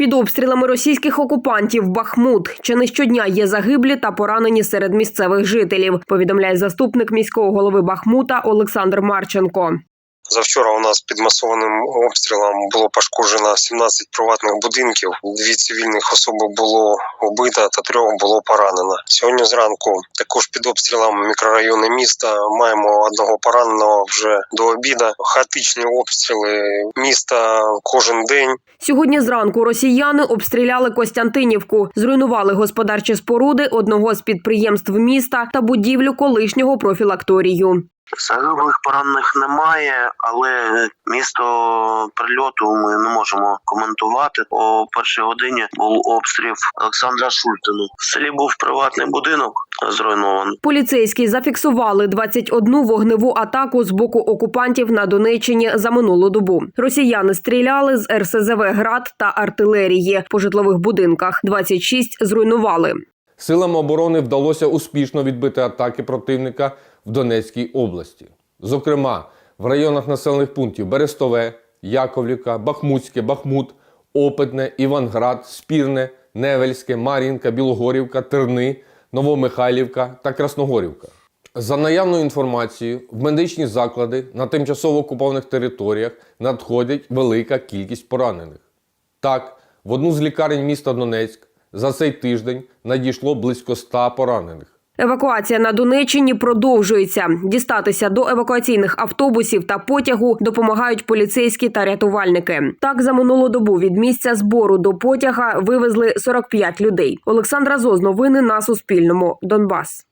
Під обстрілами російських окупантів Бахмут чи не щодня є загиблі та поранені серед місцевих жителів. Повідомляє заступник міського голови Бахмута Олександр Марченко. Завчора у нас під масованим обстрілом було пошкоджено 17 приватних будинків. Дві цивільних особи було убито та трьох було поранено. Сьогодні зранку також під обстрілом мікрорайони міста маємо одного пораненого вже до обіда. Хаотичні обстріли міста кожен день. Сьогодні зранку росіяни обстріляли Костянтинівку, зруйнували господарчі споруди одного з підприємств міста та будівлю колишнього профілакторію. Загиблих поранених немає, але місто прильоту ми не можемо коментувати. О першій годині був обстріл Олександра Шультину. В селі був приватний будинок зруйнований. Поліцейські зафіксували 21 вогневу атаку з боку окупантів на Донеччині за минулу добу. Росіяни стріляли з РСЗВ град та артилерії по житлових будинках. 26 зруйнували. Силам оборони вдалося успішно відбити атаки противника в Донецькій області. Зокрема, в районах населених пунктів Берестове, Яковлівка, Бахмутське, Бахмут, Опитне, Іванград, Спірне, Невельське, Мар'їнка, Білогорівка, Терни, Новомихайлівка та Красногорівка. За наявною інформацією, в медичні заклади на тимчасово окупованих територіях надходить велика кількість поранених. Так, в одну з лікарень міста Донецьк за цей тиждень надійшло близько 100 поранених. Евакуація на Донеччині продовжується. Дістатися до евакуаційних автобусів та потягу допомагають поліцейські та рятувальники. Так за минулу добу від місця збору до потяга вивезли 45 людей. Олександра Зоз, новини на Суспільному. Донбас.